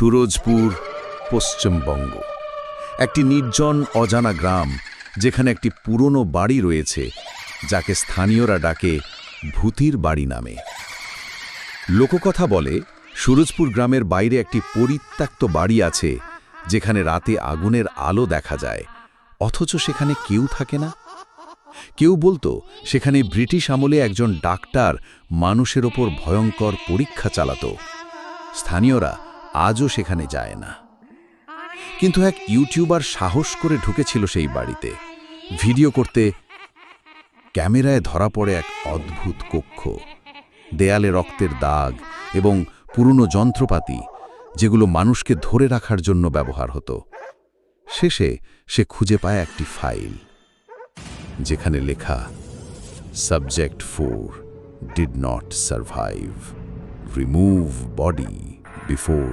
সুরজপুর, পশ্চিমবঙ্গ। একটি নির্জন, অজানা গ্রাম, যেখানে একটি পুরনো বাড়ি রয়েছে, যাকে স্থানীয়রা ডাকে ভূতির বাড়ি নামে। লোককথা বলে, সুরজপুর গ্রামের বাইরে একটি পরিত্যক্ত বাড়ি আছে, যেখানে রাতে আগুনের আলো দেখা যায়, অথচ সেখানে কেউ থাকে না। কেউ বলতো, সেখানে ব্রিটিশ আমলে একজন ডাক্তার মানুষের ওপর ভয়ঙ্কর পরীক্ষা চালাতো। স্থানীয়রা আজও সেখানে যায় না। কিন্তু এক ইউটিউবার সাহস করে ঢুকেছিল সেই বাড়িতে। ভিডিও করতে ক্যামেরায় ধরা পড়ে এক অদ্ভুত কক্ষ। দেয়ালে রক্তের দাগ এবং পুরনো যন্ত্রপাতি, যেগুলো মানুষকে ধরে রাখার জন্য ব্যবহার হতো। শেষে সে খুঁজে পায় একটি ফাইল, যেখানে লেখা subject four did not survive remove body before